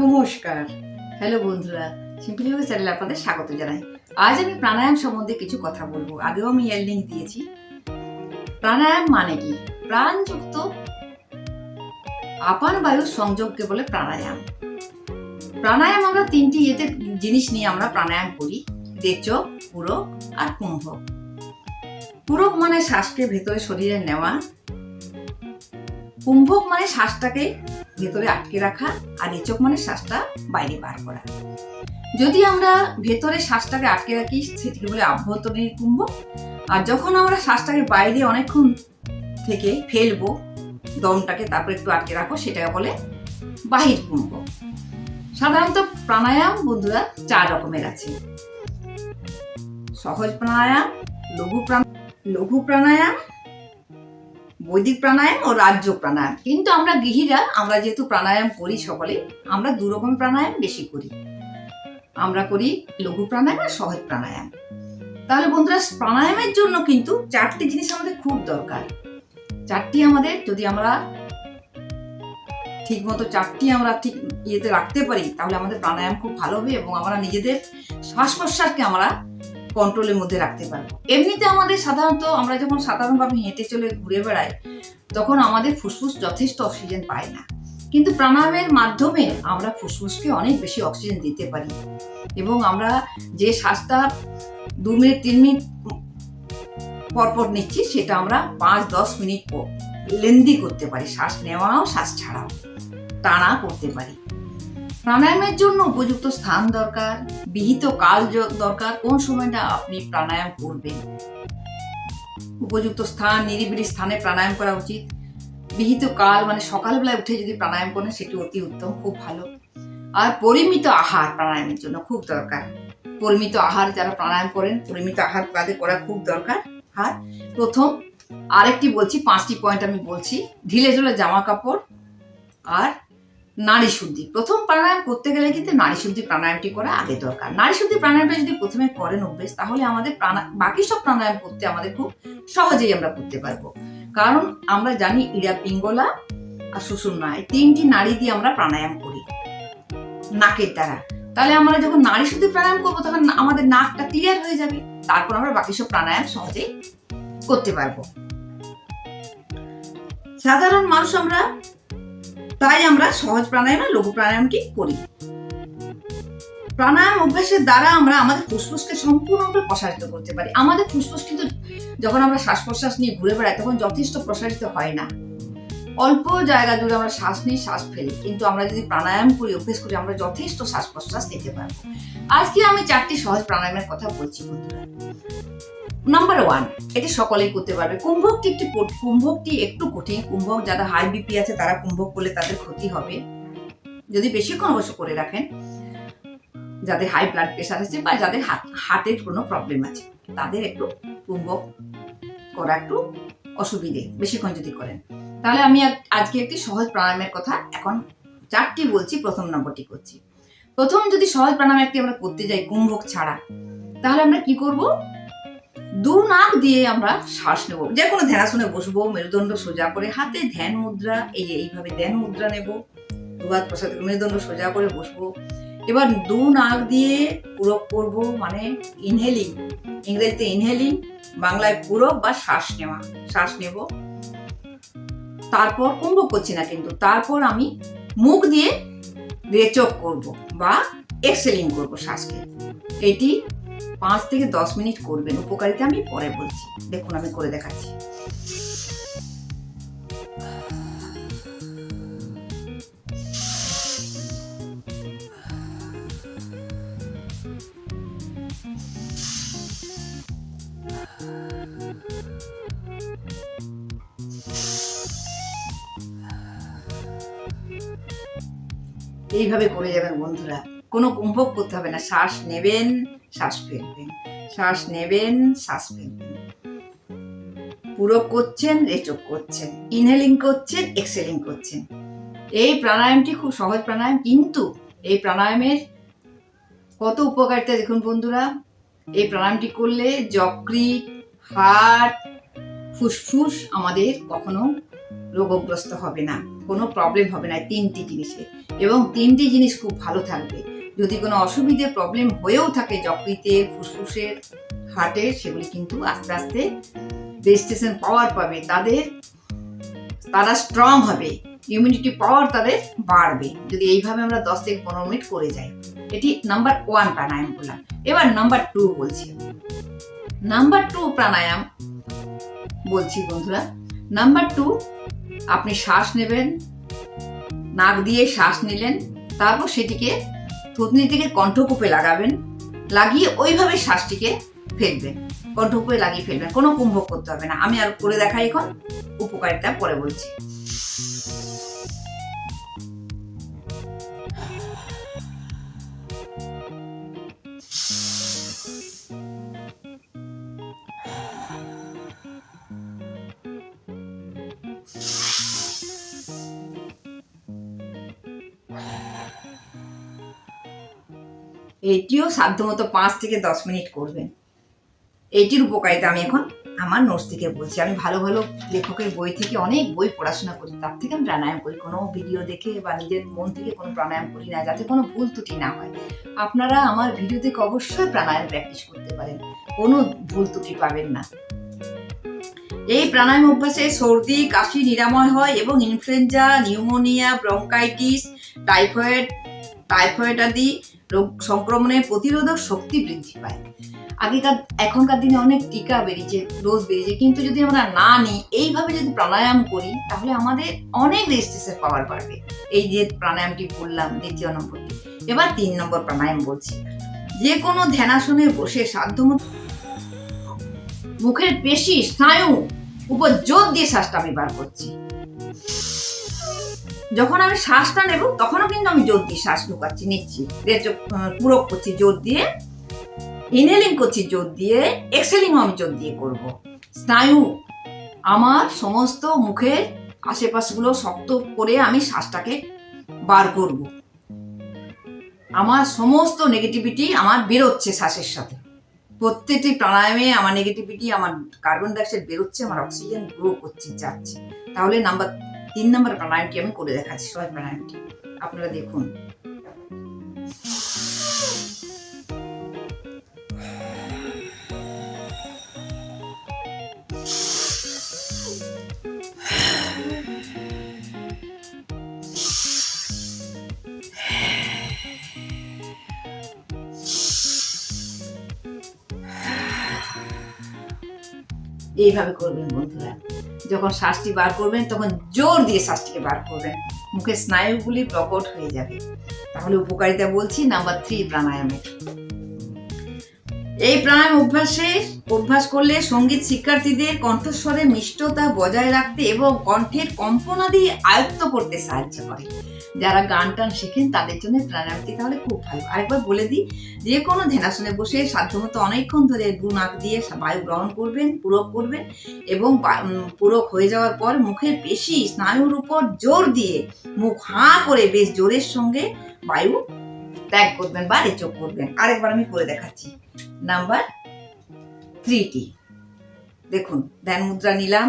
নমস্কার। হ্যালো বন্ধুরা সিম্পলি যোগা চ্যানেলে আপনাদের স্বাগত জানাই। আজ আমি প্রাণায়াম সম্বন্ধে কিছু কথা বলব। আগেও আমি এর লিঙ্ক দিয়েছি। প্রাণায়াম মানে কি? প্রাণযুক্ত আপান বায়ুর সংযোগকে বলে প্রাণায়াম। প্রাণায়াম আমরা তিনটি ইয়েতে জিনিস নিয়ে আমরা প্রাণায়াম করি। দেচক পুরক আর কুম্ভক পুরক মানে শ্বাসকে ভেতরে শরীরে নেওয়া। কুম্ভক মানে শ্বাসটাকে ভেতরে আটকে রাখা আর রেচক মানে শ্বাসটা বাইরে বার করা। যদি আমরা ভেতরে শ্বাসটাকে আটকে রাখি, সেটিকে বলে আভ্যন্তরীণ কুম্ভ আর যখন আমরা শ্বাসটাকে বাইরে অনেকক্ষণ থেকে ফেলব, দমটাকে তারপর একটু আটকে রাখো সেটাকে বলে বাহির কুম্ভ সাধারণত প্রাণায়াম, বন্ধুরা, চার রকমের আছে। সহজ প্রাণায়াম, লঘু প্রাণ লঘু প্রাণায়াম বৈদিক প্রাণায়াম ও রাজ্য প্রাণায়াম। কিন্তু আমরা গৃহীরা, আমরা যেহেতু প্রাণায়াম করি সকলে আমরা দু রকম প্রাণায়াম বেশি করি। আমরা করি লঘু প্রাণায়াম আর সহজ প্রাণায়াম। তাহলে বন্ধুরা, প্রাণায়ামের জন্য কিন্তু চারটি জিনিস আমাদের খুব দরকার। চারটি আমাদের, যদি আমরা ঠিক মতো চারটি আমরা ঠিক ইয়েতে রাখতে পারি, তাহলে আমাদের প্রাণায়াম খুব ভালো হবে এবং আমরা নিজেদের শ্বাস প্রশ্বাসকে আমরা কন্ট্রোলের মধ্যে রাখতে পারব। এমনিতে আমাদের সাধারণত আমরা যখন সাধারণভাবে হেঁটে চলে ঘুরে বেড়াই, তখন আমাদের ফুসফুস যথেষ্ট অক্সিজেন পায় না। কিন্তু প্রাণায়ামের মাধ্যমে আমরা ফুসফুসকে অনেক বেশি অক্সিজেন দিতে পারি এবং আমরা যে শ্বাসটা দু মিনিট, তিন মিনিট পরপর নিচ্ছি, সেটা আমরা পাঁচ, দশ মিনিট লেন্দি করতে পারি। শ্বাস নেওয়াও, শ্বাস ছাড়াও, টানা করতে পারি। প্রাণায়ামের জন্য উপযুক্ত স্থান দরকার, বিহিত কাল দরকার, কোন সময়টা আপনি প্রাণায়াম করবেন? উপযুক্ত স্থান, নিরিবিলি স্থানে প্রাণায়াম করা উচিত। বিহিত কাল মানে সকালবেলায় উঠে যদি প্রাণায়াম করেন, সেটি অতি উত্তম, খুব ভালো। আর পরিমিত আহার প্রাণায়ামের জন্য খুব দরকার। পরিমিত আহার যারা প্রাণায়াম করেন, পরিমিত আহার তাদের করা খুব দরকার। আর প্রথম আরেকটি বলছি, পাঁচটি পয়েন্ট আমি বলছি, ঢিলে ঢিলে জামা কাপড় আর নারী শুদ্ধি। প্রথম প্রাণায়াম করতে গেলে কিন্তু নারী শুদ্ধি প্রাণায়ামটি করা আগে দরকার। নারী শুদ্ধি প্রাণায়ামটা যদি প্রথমে করেন অভ্যেস, তাহলে আমাদের প্রাণা, বাকি সব প্রাণায়াম করতে আমাদের খুব সহজেই আমরা করতে পারব। কারণ আমরা জানি ইরা পিঙ্গলা আর সুষুম্না এই তিনটি নারী দিয়ে আমরা প্রাণায়াম করি। নাকের দ্বারা। তাহলে আমরা যখন নারী শুদ্ধি প্রাণায়াম করব, তখন আমাদের নাকটা ক্লিয়ার হয়ে যাবে। তারপর আমরা বাকি সব প্রাণায়াম সহজেই করতে পারব। সাধারণ মানুষ আমরা তাই আমরা সহজ প্রাণায়াম লঘু প্রাণায়ামটি করি। প্রাণায়াম অভ্যাসের দ্বারা আমরা আমাদের ফুসফুসকে সম্পূর্ণরূপে প্রসারিত করতে পারি। আমাদের ফুসফুস কিন্তু যখন আমরা শ্বাস প্রশ্বাস নিয়ে ঘুরে বেড়াই, তখন যথেষ্ট প্রসারিত হয় না। অল্প জায়গা জুড়ে আমরা শ্বাস নিই, শ্বাস ফেলি। কিন্তু আমরা যদি প্রাণায়াম করি, অভ্যেস করি, আমরা যথেষ্ট শ্বাস প্রশ্বাস নিতে পারব। আজকে আমি চারটি সহজ প্রাণায়ামের কথা বলছি বন্ধুরা। নাম্বার ওয়ান এটি সকলেই করতে পারবে। কুম্ভকটি একটি কুম্ভকটি একটু কঠিন। কুম্ভক যারা হাই বিপি আছে, তারা কুম্ভক করলে তাদের ক্ষতি হবে। যদি বেশিক্ষণ অবশ্য করে রাখেন, যাদের হাই ব্লাড প্রেশার আছে বা যাদের হার্টের কোনো প্রবলেম আছে, তাদের একটু কুম্ভক করা একটু অসুবিধে, বেশিক্ষণ যদি করেন। তাহলে আমি আজকে একটি সহজ প্রাণায়ামের কথা এখন চারটি বলছি, প্রথম নম্বরটি করছি। প্রথম যদি সহজ প্রাণায়াম একটি আমরা করতে যাই কুম্ভক ছাড়া, তাহলে আমরা কি করব? দু নাক দিয়ে আমরা শ্বাস নেব। যে কোনো ধ্যানাসনে বসবো, মেরুদণ্ড সোজা করে হাতে ধ্যান মুদ্রা, এই এইভাবে ধ্যান মুদ্রা নেব। দুহাত প্রসাদ, মেরুদণ্ড সোজা করে বসবো। এবার দু নাক দিয়ে পুরক করব মানে ইনহেলিং ইংরেজিতে ইনহেলিং বাংলায় পুরক বা শ্বাস নেওয়া, শ্বাস নেব। তারপর কুম্ভক করছি না কিন্তু, তারপর আমি মুখ দিয়ে রেচক করব বা এক্সেলিং করব শ্বাসকে। এটি পাঁচ থেকে দশ মিনিট করবেন। উপকারিতা আমি পরে বলছি। দেখুন, আমি করে দেখাচ্ছি। এইভাবে করে যাবেন বন্ধুরা। কোনো কুম্ভক করতে হবে না। শ্বাস নেবেন। শ্বাস ফেলবেন। শ্বাস নেবেন, শ্বাস ফেলবেন। পুরো করছেন, রেচক করছেন। ইনহেলিং করছেন এক্সেলিং করছেন। এই প্রাণায়ামটি খুব সহজ প্রাণায়াম, কিন্তু এই প্রাণায়ামের কত উপকারিতা দেখুন বন্ধুরা। এই প্রাণায়ামটি করলে যকৃত হার্ট ফুসফুস আমাদের কখনো রোগগ্রস্ত হবে না। কোনো প্রবলেম হবে না তিনটি জিনিসে। এবং তিনটি জিনিস খুব ভালো থাকবে। যদি কোনো অসুবিধে প্রবলেম হয়েও থাকে যকৃতের ফুসফুসের হার্টের সেগুলি কিন্তু আস্তে আস্তে রেজিস্ট্রেশন পাওয়ার পাবে। তাদের, তারা স্ট্রং হবে। ইমিউনিটি পাওয়ার তাদের বাড়বে। যদি এইভাবে আমরা দশ থেকে পনেরো মিনিট করে যাই। এটি নাম্বার ওয়ান প্রাণায়াম বললাম। এবার নাম্বার টু বলছি। নাম্বার টু প্রাণায়াম বলছি বন্ধুরা। নাম্বার টু আপনি শ্বাস নেবেন। নাক দিয়ে শ্বাস নিলেন। তারপর সেটিকে থুতনি থেকে কণ্ঠকূপে লাগাবেন লাগিয়ে ওইভাবে শ্বাসটিকে ফেলবেন কণ্ঠকূপে লাগিয়ে ফেলবেন কোনো কুম্ভ করতে হবে না আমি আর করে দেখাই এখন উপকারিতা পরে বলছি এটিও সাধ্যমতো পাঁচ থেকে দশ মিনিট করবেন এটির উপকারিতা আমি এখন আমার নোটস থেকে বলছি। আমি ভালো ভালো লেখকের বই থেকে অনেক বই পড়াশোনা করি। তার থেকে আমি প্রাণায়াম করি। কোনো ভিডিও দেখে বা নিজের মন থেকে কোনো প্রাণায়াম করি না, যাতে কোনো ভুল ত্রুটি না হয়। আপনারা আমার ভিডিও থেকে অবশ্যই প্রাণায়াম প্র্যাকটিস করতে পারেন। কোনো ভুল ত্রুটি পাবেন না। এই প্রাণায়াম অভ্যাসে সর্দি, কাশি নিরাময় হয় এবং influenza pneumonia bronchitis typhoid typhoid আদি রোগ সংক্রমণের প্রতিরোধক শক্তি বৃদ্ধি পায়। আগেকার, এখনকার দিনে অনেক টিকা বেরিয়েছে ডোজ বেরিয়েছে, কিন্তু যদি আমরা না নিই, এইভাবে যদি প্রাণায়াম করি, তাহলে আমাদের অনেক রেজিস্ট্রেসের পাওয়ার বাড়বে। এই যে প্রাণায়ামটি বললাম, দ্বিতীয় নম্বরটি। এবার তিন নম্বর প্রাণায়াম বলছি। যে কোনো ধ্যানাসনে বসে সাধ্যমতো মুখের পেশি, স্নায়ু উপর জোর দিয়ে শ্বাসটা আমি বার করছি। যখন আমি শ্বাসটা নেব, তখনও কিন্তু আমি জোর দিয়ে শ্বাস ঢুকাচ্ছি, নিচ্ছি। পূরক করছি জোর দিয়ে। ইনহেলিং করছি জোর দিয়ে। এক্সেলিংও আমি জোর দিয়ে করব। স্নায়ু, আমার সমস্ত মুখের আশেপাশগুলো শক্ত করে আমি শ্বাসটাকে বার করব। আমার সমস্ত নেগেটিভিটি আমার বেরোচ্ছে শ্বাসের সাথে। প্রত্যেকটি প্রাণায়ামে আমার নেগেটিভিটি আমার কার্বন ডাইঅক্সাইড বেরোচ্ছে, আমার অক্সিজেন গ্রো করছে, যাচ্ছে। তাহলে নাম্বার তিন নম্বর প্রাণায়ামটি আমি করে দেখাচ্ছি সবাই প্রাণায়ামটি। আপনারা দেখুন। এইভাবে করবেন বন্ধুরা। যখন শ্বাসটি বার করবেন, তখন জোর দিয়ে শ্বাসটিকে বার করবেন। মুখের স্নায়ুগুলি প্রকট হয়ে যাবে। তাহলে উপকারিতা বলছি নাম্বার থ্রি প্রাণায়ামের। এই প্রাণায়াম অভ্যাসে, অভ্যাস করলে সংগীত শিক্ষার্থীদের কণ্ঠস্বরের মিষ্টতা বজায় রাখতে এবং কণ্ঠের কম্পনাদি আয়ত্ত করতে সাহায্য করে। যারা গান টান শেখেন, তাদের জন্য প্রাণায়ামটি তাহলে খুব ভালো। আরেকবার বলে দিই, যে কোনো ধ্যানাসনে বসে সাধ্যমতো অনেকক্ষণ ধরে দু নাক দিয়ে বায়ু গ্রহণ করবেন, পূরক করবেন এবং পূরক হয়ে যাওয়ার পর মুখের পেশি, স্নায়ুর উপর জোর দিয়ে মুখ হাঁ করে বেশ জোরের সঙ্গে বায়ু ত্যাগ করবেন বা রেচক করবেন। আরেকবার আমি করে দেখাচ্ছি। নাম্বার থ্রিটি দেখুন, ধ্যান মুদ্রা নিলাম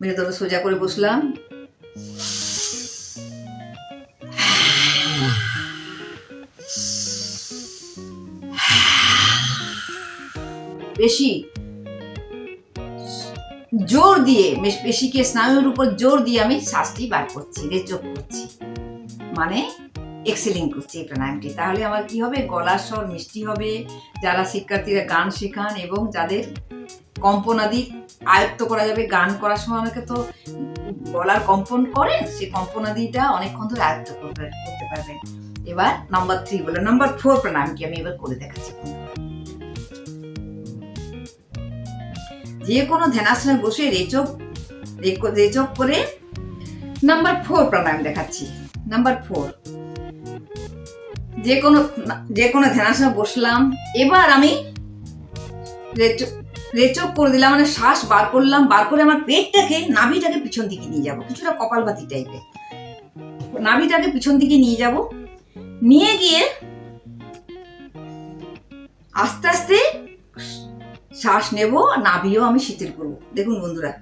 মেরুদণ্ড সোজা করে বসলাম। বেশি জোর দিয়ে পেশিকে স্নায়ুর উপর জোর দিয়ে আমি শ্বাসটি বার করছি রেচক করছি। মানে এক্সেলিং করছি এই প্রাণায়ামটি। তাহলে আমার কি হবে? গলার স্বর মিষ্টি হবে। যারা শিক্ষার্থীরা গান শেখান এবং যাদের কম্পনাদি আয়ত্ত করা যাবে গান করার সময় অনেকে তো গলার কম্পন করেন সেই কম্পনাদিটা অনেকক্ষণ ধরে আয়ত্ত করতে পারবেন। এবার নাম্বার থ্রি বলে নাম্বার ফোর প্রাণায়ামটি আমি এবার করে দেখাচ্ছি। যে কোনো ধ্যানাসনে বসে রেচক রেচক করে নাম্বার ফোর প্রাণায়াম দেখাচ্ছি। নাম্বার ফোর যে কোনো যে কোনো ধ্যানাসনে বসলাম। এবার আমি রেচক করে দিলাম মানে শ্বাস বার করলাম, বার করে আমার পেটটাকে, নাভিটাকে পিছন দিকে নিয়ে যাব। কিছুটা কপালভাতি টাইপের নাভিটাকে পিছন দিকে নিয়ে যাব। নিয়ে গিয়ে আস্তে আস্তে শ্বাস নেব, নাভিও আমি শিথিল করব। দেখুন বন্ধুরা।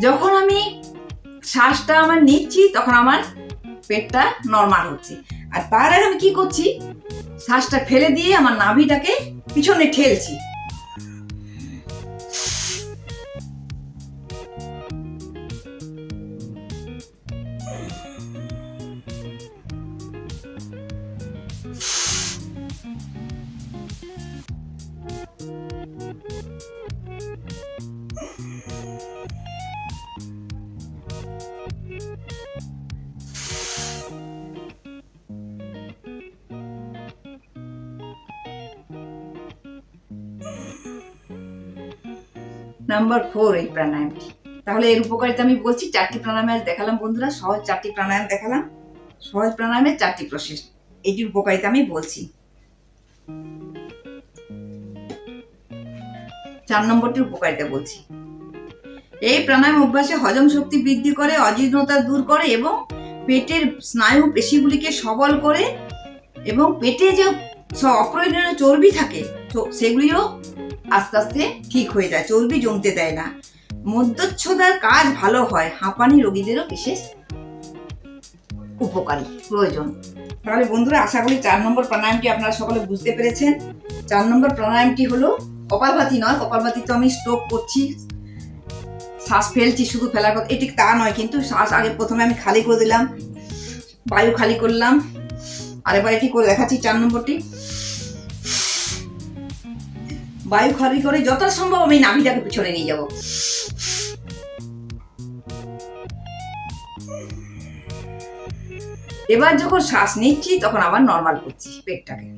যখন আমি শ্বাসটা আমার নিচ্ছি, তখন আমার পেটটা নর্মাল হচ্ছে। আর তার আগে আমি কি করছি? শ্বাসটা ফেলে দিয়ে আমার নাভিটাকে পিছনে ঠেলছি। নাম্বার ফোর এই প্রাণায়ামটি। তাহলে এর উপকারিতা আমি বলছি, চারটি প্রাণায়াম আজ দেখালাম বন্ধুরা, সহজ চারটি প্রাণায়াম দেখালাম, সহজ প্রাণায়ামের চারটি প্রসেস এটির উপকারিতা আমি বলছি। চার নম্বরটির উপকারিতা বলছি। এই প্রাণায়াম অভ্যাসে হজম শক্তি বৃদ্ধি করে, অজীর্ণতা দূর করে এবং পেটের স্নায়ু পেশিগুলিকে সবল করে এবং পেটে যে অপ্রয়োজনীয় চর্বি থাকে সেগুলিও আস্তে আস্তে ঠিক হয়ে যায়, চর্বি জমতে দেয় না। মধ্যচ্ছদার কাজ ভালো হয়, হাঁপানি রোগীদেরও বিশেষ উপকারী, প্রয়োজন। তাহলে বন্ধুরা, আশা করি চার নম্বর প্রাণায়ামটি আপনারা সকলে বুঝতে পেরেছেন। চার নম্বর প্রাণায়ামটি হলো, কপালভাতি নয়, কপালভাতি তো আমি স্ট্রোক করছি, শ্বাস ফেলছি, শুধু ফেলার কথা এটি তা নয়, কিন্তু শ্বাস আগে প্রথমে আমি খালি করে দিলাম, বায়ু খালি করলাম, আরেকবার এটি করে দেখাচ্ছি চার নম্বরটি। বায়ু খালি করে যত সম্ভব আমি নাভিটাকে পিছনে নিয়ে যাব। এবার যখন শ্বাস নিচ্ছি, তখন আবার নর্মাল করছি পেটটাকে।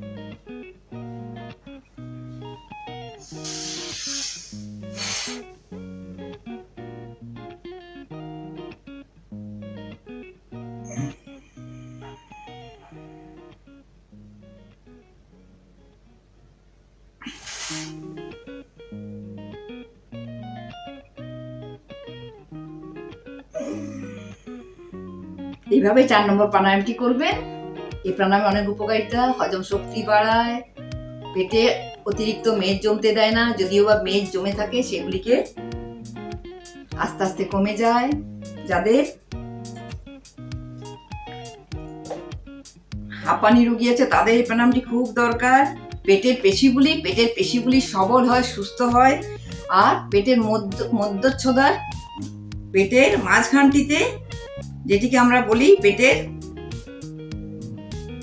এইভাবে চার নম্বর প্রাণায়ামটি করবেন এই প্রাণায়ামে অনেক উপকারিতা, হজম শক্তি বাড়ায়, পেটে অতিরিক্ত মেদ জমতে দেয় না, যদিও বা মেদ জমে থাকে, সেগুলিকে আস্তে আস্তে কমে যায় যাদের হাঁপানি রুগী আছে, তাদের এই প্রাণায়ামটি খুব দরকার। পেটের পেশিগুলি পেটের পেশিগুলি সবল হয়, সুস্থ হয়, আর পেটের মধ্য, মধ্যচ্ছদার পেটের মাঝখানটিতে যেটিকে আমরা বলি পেটের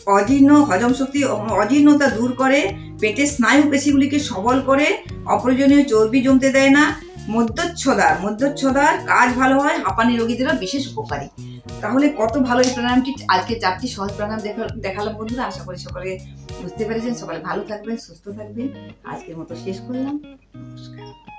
অজীর্ণ হজম শক্তি অজীর্ণতা দূর করে, পেটের স্নায়ু পেশিগুলিকে সবল করে, অপ্রয়োজনীয় চর্বি জমতে দেয় না। মধ্যচ্ছদার মধ্যচ্ছদার কাজ ভালো হয় হাঁপানি রোগীদেরও বিশেষ উপকারী। তাহলে কত ভালো এই প্রাণায়ামটি? আজকে চারটি সহজ প্রাণায়াম দেখা- দেখালাম বন্ধুরা, আশা করি সকলে বুঝতে পেরেছেন। সকালে ভালো থাকবেন, সুস্থ থাকবেন। আজকের মতো শেষ করলাম। নমস্কার।